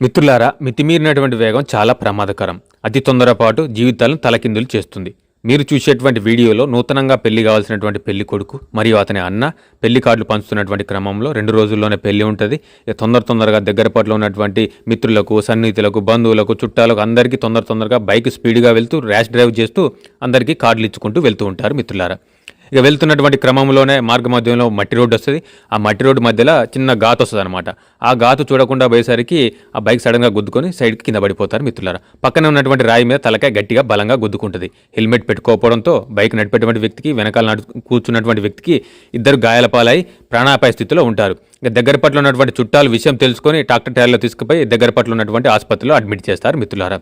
మిత్రులారా మితిమీరినటువంటి వేగం చాలా ప్రమాదకరం. అతి తొందరపాటు జీవితాలను తలకిందులు చేస్తుంది. మీరు చూసేటువంటి వీడియోలో నూతనంగా పెళ్ళి కావాల్సినటువంటి పెళ్ళి కొడుకు మరియు అతని అన్న పెళ్ళి కార్డులు పంచుతున్నటువంటి క్రమంలో రెండు రోజుల్లోనే పెళ్ళి ఉంటుంది. తొందర తొందరగా దగ్గర పట్ల ఉన్నటువంటి మిత్రులకు సన్నిహితులకు బంధువులకు చుట్టాలకు అందరికీ తొందర తొందరగా బైక్ స్పీడ్గా వెళ్తూ ర్యాష్ డ్రైవ్ చేస్తూ అందరికీ కార్డులు ఇచ్చుకుంటూ వెళ్తూ ఉంటారు మిత్రులారా. ఇక వెళ్తున్నటువంటి క్రమంలోనే మార్గ మధ్యంలో మట్టి రోడ్డు వస్తుంది. ఆ మట్టి రోడ్డు మధ్యలో చిన్న ఘాతు వస్తుంది అనమాట ఆ గాతు చూడకుండా పోయేసరికి ఆ బైక్ సడన్గా గుద్దుకొని సైడ్కి కింద పడిపోతారు మిత్రులారా. పక్కనే ఉన్నటువంటి రాయి మీద తలకాయ గట్టిగా బలంగా గుద్దుకుంటుంది. హెల్మెట్ పెట్టుకోకపోవడంతో బైక్ నడిపేటువంటి వ్యక్తికి వెనకాల నడు కూర్చున్నటువంటి వ్యక్తికి ఇద్దరు గాయాల పాలై ప్రాణాపాయ స్థితిలో ఉంటారు. ఇక దగ్గర పట్ల ఉన్నటువంటి చుట్టాలు విషయం తెలుసుకొని ట్రాక్టర్ టైర్లో తీసుకుపోయి దగ్గర పట్ల ఉన్నటువంటి ఆసుపత్రిలో అడ్మిట్ చేస్తారు మిత్రులారా.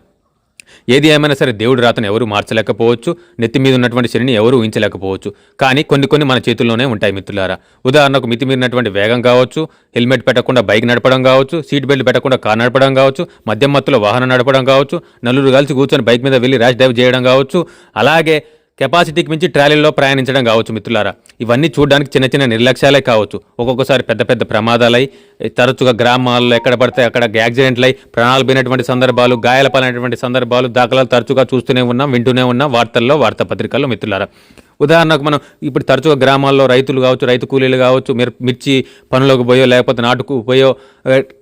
ఏది ఏమైనా సరే దేవుడి రాతను ఎవరు మార్చలేకపోవచ్చు నెత్తి మీద ఉన్నటువంటి శనిని ఎవరు ఊహించలేకపోవచ్చు. కానీ కొన్ని కొన్ని మన చేతుల్లోనే ఉంటాయి మిత్రులారా. ఉదాహరణకు మితిమీరినటువంటి వేగం కావచ్చు హెల్మెట్ పెట్టకుండా బైక్ నడపడం కావచ్చు సీట్ బెల్ట్ పెట్టకుండా కార్ నడపడం కావచ్చు మద్యం మత్తులో వాహనం నడపడం కావచ్చు నలుగురు కలిసి కూర్చొని బైక్ మీద వెళ్ళి ర్యాష్ డ్రైవ్ చేయడం కావచ్చు. అలాగే కెపాసిటీకి మించి ట్రాలీలో ప్రయాణించడం కావచ్చు మిత్రులారా. ఇవన్నీ చూడడానికి చిన్న చిన్న నిర్లక్ష్యాలే కావచ్చు. ఒక్కొక్కసారి పెద్ద పెద్ద ప్రమాదాలై తరచుగా గ్రామాల్లో ఎక్కడ పడితే అక్కడ యాక్సిడెంట్లై ప్రాణాలు పోయినటువంటి సందర్భాలు గాయాల పాలైనటువంటి సందర్భాలు దాఖలాలు తరచుగా చూస్తూనే ఉన్నాం వింటూనే ఉన్నాం వార్తల్లో వార్తాపత్రికల్లో మిత్రులారా. ఉదాహరణకు మనం ఇప్పుడు తరచుగా గ్రామాల్లో రైతులు కావచ్చు రైతు కూలీలు కావచ్చు మిర్చి పనులకు పోయో లేకపోతే నాటుకు పోయో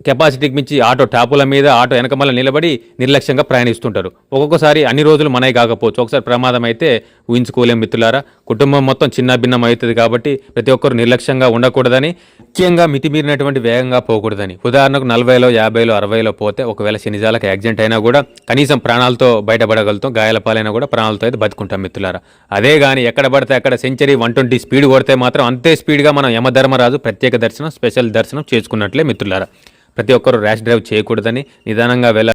కెపాసిటీకి మించి ఆటో టాపుల మీద ఆటో వెనకమల్ల నిలబడి నిర్లక్ష్యంగా ప్రయాణిస్తుంటారు. ఒక్కొక్కసారి అన్ని రోజులు మనవి కాకపోవచ్చు. ఒకసారి ప్రమాదం అయితే ఊహించుకోలేం మిత్రులారా. కుటుంబం మొత్తం చిన్న భిన్నం అవుతుంది కాబట్టి ప్రతి ఒక్కరు నిర్లక్ష్యంగా ఉండకూడదని ముఖ్యంగా మితిమీరినటువంటి వేగంగా పోకూడదని. ఉదాహరణకు నలభైలో యాభైలో అరవైలో పోతే ఒకవేళ శనిజాలకు యాక్సిడెంట్ అయినా కూడా కనీసం ప్రాణాలతో బయటపడగలుగుతాం గాయాల పాలైనా కూడా ప్రాణాలతో అయితే బతుకుంటాం మిత్రులారా. అదే కానీ ఎక్కడ పడితే అక్కడ సెంచరీ వన్ ట్వంటీ స్పీడ్ కొడితే మాత్రం అంతే స్పీడ్గా మనం యమధర్మరాజు ప్రత్యేక దర్శనం స్పెషల్ దర్శనం చేసుకున్నట్లే మిత్రులారా. ప్రతి ఒక్కరూ ర్యాష్ డ్రైవ్ చేయకూడదని నిదానంగా వెళ్ళాలి